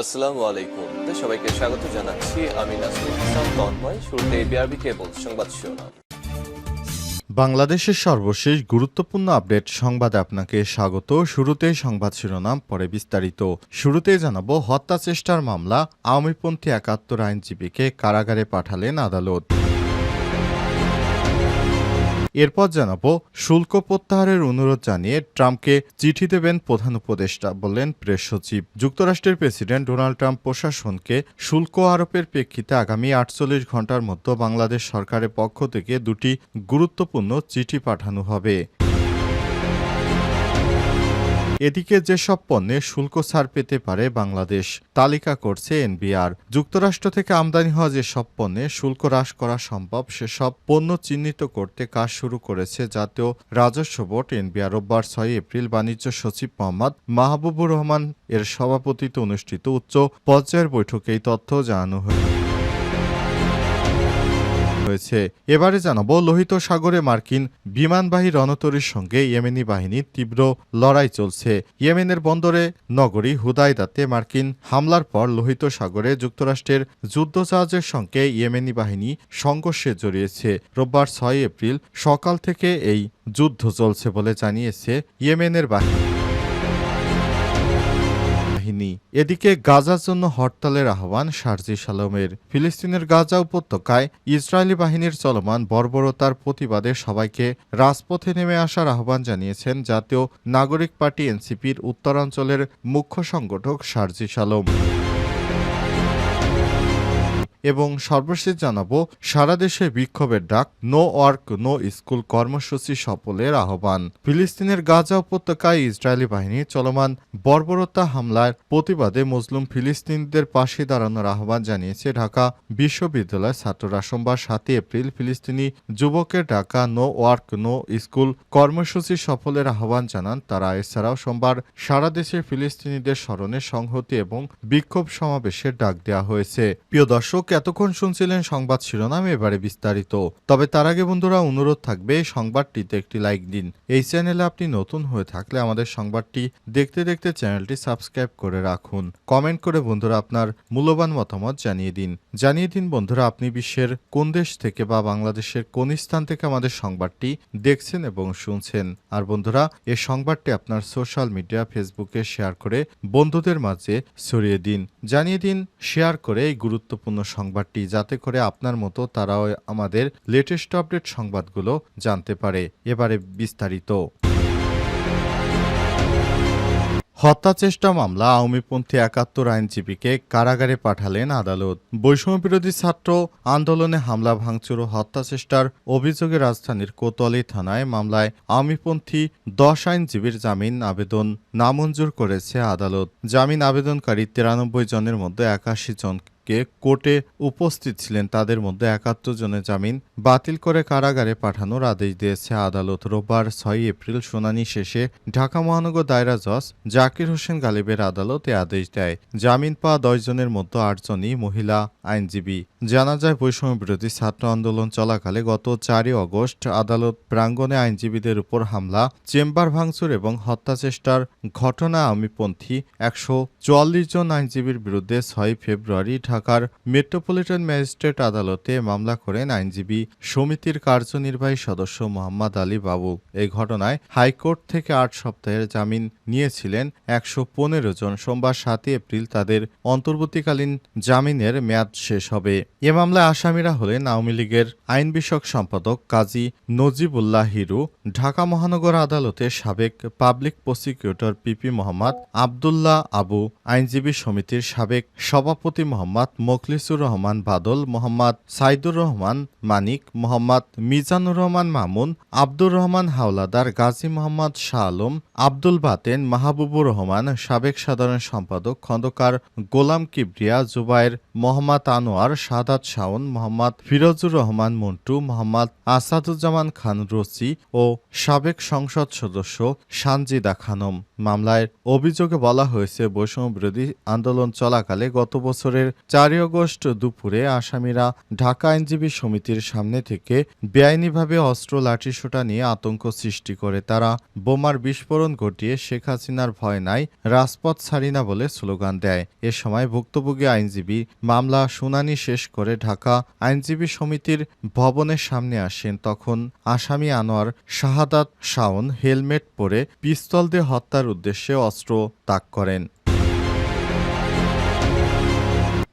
আসসালামু আলাইকুম। সবাইকে স্বাগত জানাচ্ছি। আমি তন্ময়। শুরুতে বিআরবি কেবল সংবাদ শিরোনাম। বাংলাদেশের সর্বশেষ গুরুত্বপূর্ণ আপডেট সংবাদে আপনাকে স্বাগত। শুরুতে সংবাদ শিরোনাম, পরে বিস্তারিত। শুরুতে জানাব, হত্যা চেষ্টার মামলা, আওয়ামীপন্থী একাত্তর আইনজীবীকে কারাগারে পাঠালেন আদালত। এরপর জানাব শুল্ক প্রত্যাহারের অনুরোধ জানিয়ে ট্রাম্পকে চিঠি দেবেন প্রধান উপদেষ্টা বললেন প্রেস সচিব। যুক্তরাষ্ট্রের প্রেসিডেন্ট ডোনাল্ড ট্রাম্প প্রশাসনকে শুল্ক আরোপের প্রেক্ষিতে আগামী আটচল্লিশ ঘণ্টার মধ্যে বাংলাদেশ সরকারের পক্ষ থেকে দুটি গুরুত্বপূর্ণ চিঠি পাঠানো হবে। এদিকে যেসব পণ্যে শুল্ক ছাড় পেতে পারে বাংলাদেশ, তালিকা করছে এনবিআর। যুক্তরাষ্ট্র থেকে আমদানি হওয়া যেসব পণ্যে শুল্ক হ্রাস করা সম্ভব, সেসব পণ্য চিহ্নিত করতে কাজ শুরু করেছে জাতীয় রাজস্ব বোর্ড এনবিআর। রোববার ছয় এপ্রিল বাণিজ্য সচিব মোহাম্মদ মাহবুবুর রহমান এর সভাপতিত্বে অনুষ্ঠিত উচ্চ পর্যায়ের বৈঠকে এই তথ্য জানানো হয়েছে হয়েছে। এবারে জানাব, লোহিত সাগরে মার্কিন বিমানবাহী রণতরীর সঙ্গে ইয়েমেনি বাহিনীর তীব্র লড়াই চলছে। ইয়েমেনের বন্দরে নগরী হুদাইদাতে মার্কিন হামলার পর লোহিত সাগরে যুক্তরাষ্ট্রের যুদ্ধজাহাজের সঙ্গে ইয়েমেনি বাহিনী সংঘর্ষে জড়িয়েছে। রোববার ছয় এপ্রিল সকাল থেকে এই যুদ্ধ চলছে বলে জানিয়েছে ইয়েমেনের বাহিনী। বাহিনী এদিকে গাজার জন্য হরতালের আহ্বান শারজি সালমের। ফিলিস্তিনের গাজা উপত্যকায় ইসরায়েলি বাহিনীর চলমান বর্বরতার প্রতিবাদে সবাইকে রাজপথে নেমে আসার আহ্বান জানিয়েছেন জাতীয় নাগরিক পার্টি এনসিপির উত্তরাঞ্চলের মুখ্য সংগঠক শারজি সালম। এবং সর্বশেষ জানাব, সারা দেশে বিক্ষোভের ডাক, নো ওয়ার্ক, নো স্কুল কর্মসূচি সফলের আহ্বান। ফিলিস্তিনের গাজা উপত্যকায় ইসরায়েলি বাহিনী চলমান বর্বরতা হামলার প্রতিবাদে মুসলিম ফিলিস্তিনিদের পাশে দাঁড়ানোর আহ্বান জানিয়েছে ঢাকা বিশ্ববিদ্যালয় ছাত্ররা। সোমবার সাতই এপ্রিল ফিলিস্তিনি যুবকের ডাকা নো ওয়ার্ক, নো স্কুল কর্মসূচি সফলের আহ্বান জানান তারা। এছাড়াও সোমবার সারা দেশে ফিলিস্তিনিদের স্মরণে সংহতি এবং বিক্ষোভ সমাবেশের ডাক দেওয়া হয়েছে। প্রিয় দর্শক এতক্ষণ শুনছিলেন সংবাদ শিরোনাম এবারে বিস্তারিত। তবে তার আগে বন্ধুরা, অনুরোধ থাকবে সংবাদটিতে একটি লাইক দিন। এই চ্যানেলে আপনি নতুন হয়ে থাকলে আমাদের সংবাদটি দেখতে দেখতে চ্যানেলটি সাবস্ক্রাইব করে রাখুন। কমেন্ট করে বন্ধুরা আপনার মূল্যবান মতামত জানিয়ে দিন। জানিয়ে দিন বন্ধুরা, আপনি বিশ্বের কোন দেশ থেকে বা বাংলাদেশের কোন স্থান থেকে আমাদের সংবাদটি দেখছেন এবং শুনছেন। আর বন্ধুরা, এ সংবাদটি আপনার সোশ্যাল মিডিয়া, ফেসবুকে শেয়ার করে বন্ধুদের মাঝে ছড়িয়ে দিন। জানিয়ে দিন, শেয়ার করে এই গুরুত্বপূর্ণ সংবাদটি যাতে করে আপনার মতো তারাও আমাদের লেটেস্ট আপডেট সংবাদগুলো জানতে পারে। এবারে বিস্তারিত। হত্যা চেষ্টা মামলা আওয়ামীপন্থী একাত্তর আইনজীবীকে কারাগারে পাঠালেন আদালত। বৈষম্য বিরোধী ছাত্র আন্দোলনে হামলা, ভাঙচুর ও হত্যা চেষ্টার অভিযোগে রাজধানীর কোতোয়ালি থানায় মামলায় আওয়ামীপন্থী দশ আইনজীবীর জামিন আবেদন নামঞ্জুর করেছে আদালত। জামিন আবেদনকারী তিরানব্বই জনের মধ্যে একাশি জন কে কোর্টে উপস্থিত ছিলেন তাদের মধ্যে একাত্তর জনের জামিন বাতিল করে কারাগারে পাঠানোর আদেশ দিয়েছে আদালত। রোববার ছয় এপ্রিল শুনানি শেষে ঢাকা মহানগর দায়রা জজ জাকির হোসেন গালিবের আদালতে আদেশ দেয়, জামিন পাওয়া দশ জনের মধ্যে আটজনই মহিলা আইনজীবী। জানা যায়, বৈষম্য বিরোধী ছাত্র আন্দোলন চলাকালে গত চারই অগস্ট আদালত প্রাঙ্গণে আইনজীবীদের উপর হামলা, চেম্বার ভাঙচুর এবং হত্যাচেষ্টার ঘটনা আমিপন্থী একশো চুয়াল্লিশ জন আইনজীবীর বিরুদ্ধে ছয় ফেব্রুয়ারি ঢাকার মেট্রোপলিটন ম্যাজিস্ট্রেট আদালতে মামলা করেন আইনজীবী সমিতির কার্যনির্বাহী সদস্য মোহাম্মদ আলী বাবু। এই ঘটনায় হাইকোর্ট থেকে আট সপ্তাহের জামিন নিয়েছিলেন একশো পনেরো জন। সোমবার সাতই এপ্রিল তাদের অন্তর্বর্তীকালীন জামিনের মেয়াদ শেষ হবে। এ মামলায় আসামিরা হলেন আওয়ামী লীগের আইন বিষয়ক সম্পাদক কাজী নজিবুল্লাহ হিরু, ঢাকা মহানগর আদালতের সাবেক public prosecutor PP Mohammad Abdullah Abu, আইনজীবী সমিতির সাবেক সভাপতি মোহাম্মদ মোখলিসুর রহমান বাদল, মোহাম্মদ সাইদুর রহমান মানিক, মোহাম্মদ মিজানুর রহমান মামুন, আব্দুর রহমান হাওলাদার গাজী মোহাম্মদ শাহ আলম, আব্দুল বাতেন, মাহবুবুর রহমান, সাবেক সাধারণ সম্পাদক, খন্দকার গোলাম কিবরিয়া, জুবাইর মোহাম্মদ আনোয়ার, সাদাত শাওন, মোহাম্মদ ফিরোজুর রহমান মন্টু, মোহাম্মদ আসাদুজ্জামান খান রসি ও সাবেক সংসদ সদস্য সানজিদা খানম। মামলায় অভিযোগে বলা হয়েছে বৈষম্য বিরোধী আন্দোলন চলাকালে গত বছরের চারই আগস্ট দুপুরে আসামিরা ঢাকা আইনজীবী সমিতির সামনে থেকে বেআইনিভাবে অস্ত্র লাঠিসোঁটা নিয়ে আতঙ্ক সৃষ্টি করে। তারা বোমার বিস্ফোরণ ঘটিয়ে শেখ হাসিনার ভয় নাই, রাজপথ ছাড়ি না বলে স্লোগান দেয়। এ সময় ভুক্তভোগী আইনজীবী মামলা শুনানি শেষ করে ঢাকা আইনজীবী সমিতির ভবনের সামনে আসেন। তখন আসামি আনোয়ার শাহাদাত শাওন হেলমেট পরে পিস্তল দিয়ে হত্যার উদ্দেশ্যে অস্ত্র তাক করেন।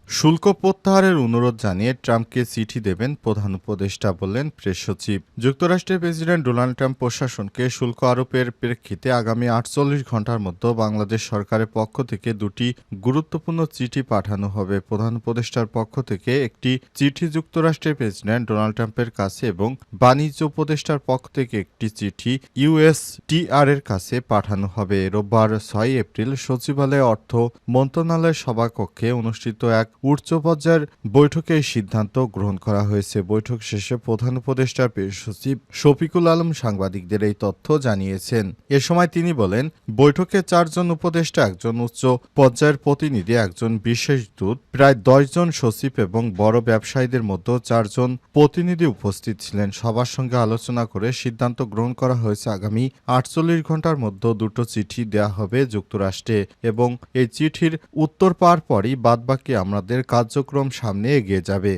শুল্ক প্রত্যাহারের অনুরোধ জানিয়ে ট্রাম্পকে চিঠি দেবেন প্রধান উপদেষ্টা বললেন প্রেস সচিব। যুক্তরাষ্ট্রের প্রেসিডেন্ট ডোনাল্ড ট্রাম্প প্রশাসনকে শুল্ক আরোপের প্রেক্ষিতে আগামী আটচল্লিশ ঘণ্টার মধ্যে বাংলাদেশ সরকারের পক্ষ থেকে দুটি গুরুত্বপূর্ণ চিঠি পাঠানো হবে। প্রধান উপদেষ্টার পক্ষ থেকে একটি চিঠি যুক্তরাষ্ট্রের প্রেসিডেন্ট ডোনাল্ড ট্রাম্পের কাছে এবং বাণিজ্য উপদেষ্টার পক্ষ থেকে একটি চিঠি ইউএসটিআর এর কাছে পাঠানো হবে। রোববার ছয় এপ্রিল সচিবালয় অর্থ মন্ত্রণালয়ের সভাকক্ষে অনুষ্ঠিত এক উচ্চ পর্যায়ের বৈঠকে এই সিদ্ধান্ত গ্রহণ করা হয়েছে। বৈঠক শেষে প্রধান উপদেষ্টা পেশ সচিব শফিকুল আলম সাংবাদিকদের এই তথ্য জানিয়েছেন। এ সময় তিনি বলেন, বৈঠকে চারজন উপদেষ্টা, একজন উচ্চ পর্যায়ের প্রতিনিধি, একজন বিশেষ দূত, প্রায় দশজন সচিব এবং বড় ব্যবসায়ীদের মধ্যে চারজন প্রতিনিধি উপস্থিত ছিলেন। সবার সঙ্গে আলোচনা করে সিদ্ধান্ত গ্রহণ করা হয়েছে। আগামী আটচল্লিশ ঘণ্টার মধ্যে দুটো চিঠি দেয়া হবে যুক্তরাষ্ট্রে এবং এই চিঠির উত্তর পাওয়ার পরই বাদবাকি আমাদের কার্যক্রম সামনে এগিয়ে যাবে।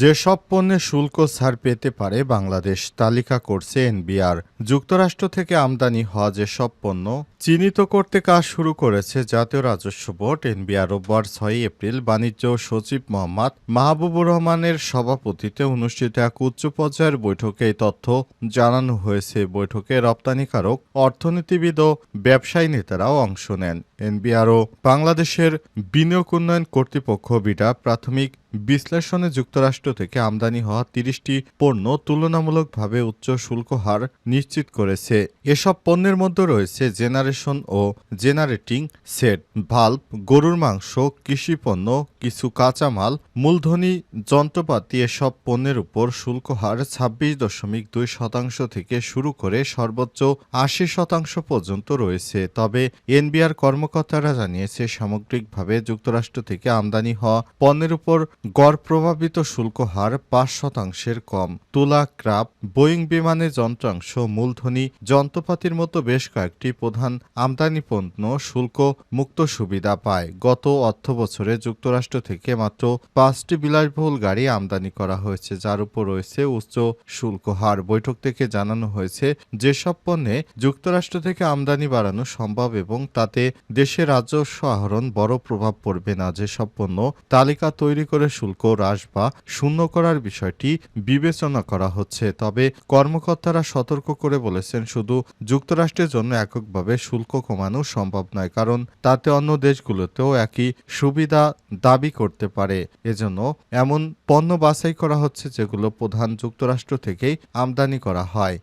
যেসব পণ্যে শুল্ক ছাড় পেতে পারে বাংলাদেশ, তালিকা করছে এনবিআর। যুক্তরাষ্ট্র থেকে আমদানি হওয়া যেসব পণ্য চিহ্নিত করতে কাজ শুরু করেছে জাতীয় রাজস্ব বোর্ড, এনবিআর। রোববার ছয় এপ্রিল বাণিজ্য সচিব মোহাম্মদ মাহবুবুর রহমানের সভাপতিত্বে অনুষ্ঠিত এক উচ্চ পর্যায়ের বৈঠকে এই তথ্য জানানো হয়েছে। বৈঠকে রপ্তানিকারক, অর্থনীতিবিদ ও ব্যবসায়ী নেতারাও অংশ নেন। এনবিআরও বাংলাদেশের বিনিয়োগ উন্নয়ন কর্তৃপক্ষ বিডা প্রাথমিক বিশ্লেষণে যুক্তরাষ্ট্র থেকে আমদানি হওয়া তিরিশটি পণ্য তুলনামূলকভাবে উচ্চ শুল্ক হার নিশ্চিত করেছে। এসব পণ্যের মধ্যে রয়েছে জেনারেশন ও জেনারেটিং সেট, ভাল্ব, গরুর মাংস, কৃষি পণ্য, কিছু কাঁচামাল, মূলধনী, যন্ত্রপাতি, এসব পণ্যের উপর শুল্ক হার ছাব্বিশ দশমিক দুই শতাংশ থেকে শুরু করে সর্বোচ্চ আশি শতাংশ পর্যন্ত রয়েছে। তবে এনবিআর কর্মকর্তারা জানিয়েছে, সামগ্রিকভাবে যুক্তরাষ্ট্র থেকে আমদানি হওয়া পণ্যের উপর গড় প্রভাবিত শুল্ক হার পাঁচ শতাংশের কম। তুলা, ক্রাপ, বোয়িং বিমানের যন্ত্রাংশ, মূলধনী, যন্ত্রপাতির মতো বেশ কয়েকটি প্রধান আমদানি পণ্য শুল্ক মুক্ত সুবিধা পায়। গত অর্থ বছরে যুক্তরাষ্ট্র থেকে মাত্র পাঁচটি বিলাসবহুল গাড়ি আমদানি করা হয়েছে, যার উপর রয়েছে উচ্চ শুল্ক হার। বৈঠক থেকে জানানো হয়েছে, যেসব পণ্যে যুক্তরাষ্ট্র থেকে আমদানি বাড়ানো সম্ভব এবং তাতে দেশের রাজস্ব আহরণ বড় প্রভাব পড়বে না, যেসব পণ্য তালিকা তৈরি করে শুল্ক হ্রাস বা শূন্য করার বিষয়টি বিবেচনা করা হচ্ছে। তবে কর্মকর্তারা সতর্ক করে বলেছেন, শুধু যুক্তরাষ্ট্রের জন্য এককভাবে শুল্ক কমানো সম্ভব নয়, কারণ তাতে অন্য দেশগুলোতেও একই সুবিধা দাবি করতে পারে। এজন্য এমন পণ্য বাছাই করা হচ্ছে, যেগুলো প্রধান যুক্তরাষ্ট্র থেকেই আমদানি করা হয়।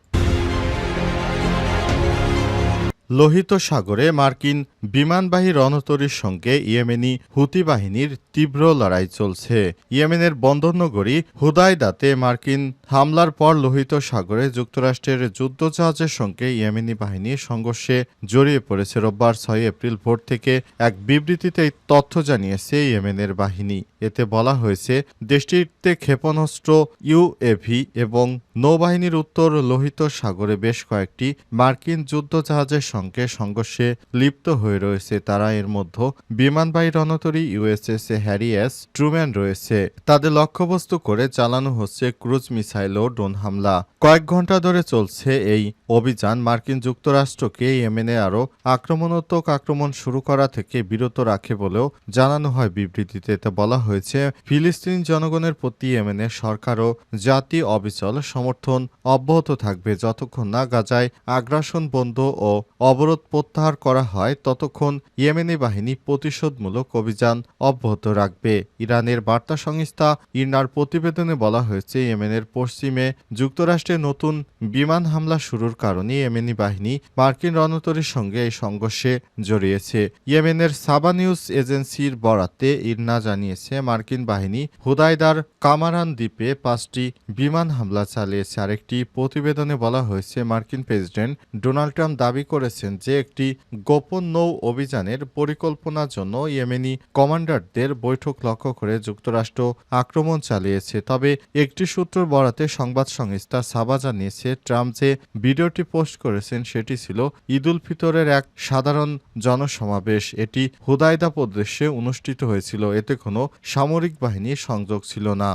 লোহিত সাগরে মার্কিন বিমানবাহী রণতরীর সঙ্গে ইয়েমেনি হুতি বাহিনীর তীব্র লড়াই চলছে। ইয়েমেনের বন্দরনগরী হুদাইদাতে মার্কিন হামলার পর লোহিত সাগরে যুক্তরাষ্ট্রের যুদ্ধজাহাজের সঙ্গে ইয়েমেনি বাহিনী সংঘর্ষে জড়িয়ে পড়েছে রোববার ছয় এপ্রিল ভোর থেকে এক বিবৃতিতে তথ্য জানিয়েছে ইয়েমেনের বাহিনী। এতে বলা হয়েছে, দেশটিতে ক্ষেপণাস্ত্র ইউএভি এবং নৌবাহিনীর উত্তর লোহিত সাগরে বেশ কয়েকটি মার্কিন যুদ্ধজাহাজের সঙ্গে সংঘর্ষে লিপ্ত হয়ে রয়েছে। তারা এর মধ্যে বিমানবাহী রণতরী ইউএসএস হ্যারি এস, ট্রুম্যান রয়েছে। তাদের লক্ষ্যবস্তু করে চালানো হচ্ছে ক্রুজ মিসাইল ও ড্রোন হামলা। কয়েক ঘণ্টা ধরে চলছে এই অভিযান। মার্কিন যুক্তরাষ্ট্রকে ইয়েমেনে আরও আক্রমণাত্মক আক্রমণ শুরু করা থেকে বিরত রাখে বলেও জানানো হয় বিবৃতিতে। এতে বলা হয়েছে, ফিলিস্তিনি জনগণের প্রতি ইয়েমেনের সরকার ও জাতি অবিচল সমর্থন অব্যাহত থাকবে। যতক্ষণ না গাজায় আগ্রাসন বন্ধ ও অবরোধ প্রত্যাহার করা হয় ততক্ষণ ইয়েমেনি বাহিনী প্রতিশোধমূলক অভিযান অব্যাহত রাখবে। ইরানের বার্তা সংস্থা ইরনার প্রতিবেদনে বলা হয়েছে, ইয়েমেনের পশ্চিমে যুক্তরাষ্ট্রে নতুন বিমান হামলা শুরুর কারণে ইয়েমেনি বাহিনী মার্কিন রণতরীর সঙ্গে এই সংঘর্ষে জড়িয়েছে। ইয়েমেনের সাবা নিউজ এজেন্সির বরাতে ইরনা জানিয়েছে, মার্কিন বাহিনী হুদাইদার কামারান দ্বীপে পাঁচটি বিমান হামলা চালিয়েছে। আরেকটি প্রতিবেদনে বলা হয়েছে, মার্কিন প্রেসিডেন্ট ডোনাল্ড ট্রাম্প দাবি করেছে করেছেন যে একটি গোপন নৌ অভিযানের পরিকল্পনার জন্য ইয়েমেনি কমান্ডারদের বৈঠক লক্ষ্য করে যুক্তরাষ্ট্র আক্রমণ চালিয়েছে। তবে একটি সূত্র বরাতে সংবাদ সংস্থা সাবা জানিয়েছে, ট্রাম্প যে ভিডিওটি পোস্ট করেছেন সেটি ছিল ঈদুল ফিতরের এক সাধারণ জনসমাবেশ। এটি হুদায়দা প্রদেশে অনুষ্ঠিত হয়েছিল। এতে কোনো সামরিক বাহিনীর সংযোগ ছিল না।